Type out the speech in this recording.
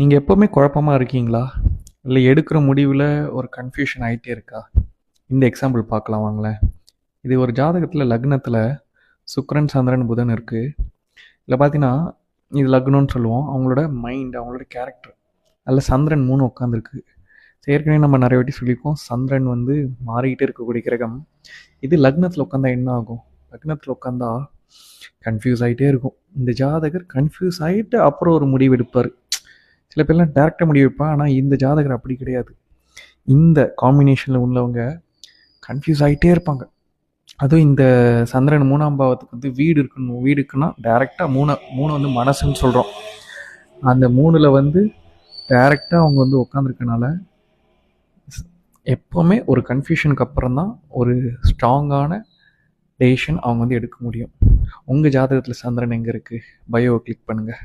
நீங்கள் எப்போவுமே குழப்பமாக இருக்கீங்களா? இல்லை எடுக்கிற முடிவில் ஒரு கன்ஃபியூஷன் ஆகிட்டே இருக்கா? இந்த எக்ஸாம்பிள் பார்க்கலாம் வாங்களேன். இது ஒரு ஜாதகத்தில் லக்னத்தில் சுக்ரன் சந்திரன் புதன் இருக்குது இதில் பார்த்தீங்கன்னா இது லக்னம்னு சொல்லுவோம். அவங்களோட மைண்ட் அவங்களோட கேரக்டர் அதில் சந்திரன் மூணு உட்காந்துருக்கு ஏற்கனவே நம்ம நிறைய வாட்டி சொல்லியிருக்கோம் சந்திரன் வந்து மாறிக்கிட்டே இருக்கக்கூடிய கிரகம். இது லக்னத்தில் உட்காந்தா என்ன ஆகும்? லக்னத்தில் உட்காந்தா கன்ஃபியூஸ் ஆகிட்டே இருக்கும். இந்த ஜாதகர் கன்ஃபியூஸ் ஆகிட்டு அப்புறம் ஒரு முடிவு எடுப்பார். சில பேர்லாம் டேரெக்டாக முடிவு வைப்பான் ஆனால் இந்த ஜாதகர் அப்படி கிடையாது. இந்த காம்பினேஷனில் உள்ளவங்க கன்ஃபியூஸ் ஆகிட்டே இருப்பாங்க. அதுவும் இந்த சந்திரன் மூணாம் பாவத்துக்கு வந்து வீடு இருக்கணும் வீடு இருக்குன்னா டேரெக்டாக மூணு மூணு வந்து மனசுன்னு சொல்கிறோம் அந்த மூணில் வந்து டேரெக்டாக அவங்க வந்து உட்காந்துருக்கனால எப்போவுமே ஒரு கன்ஃபியூஷனுக்கு அப்புறம் தான் ஒரு ஸ்ட்ராங்கான டெசிஷன் அவங்க வந்து எடுக்க முடியும். உங்கள் ஜாதகத்தில் சந்திரன் எங்கே இருக்குது பயோவை கிளிக் பண்ணுங்கள்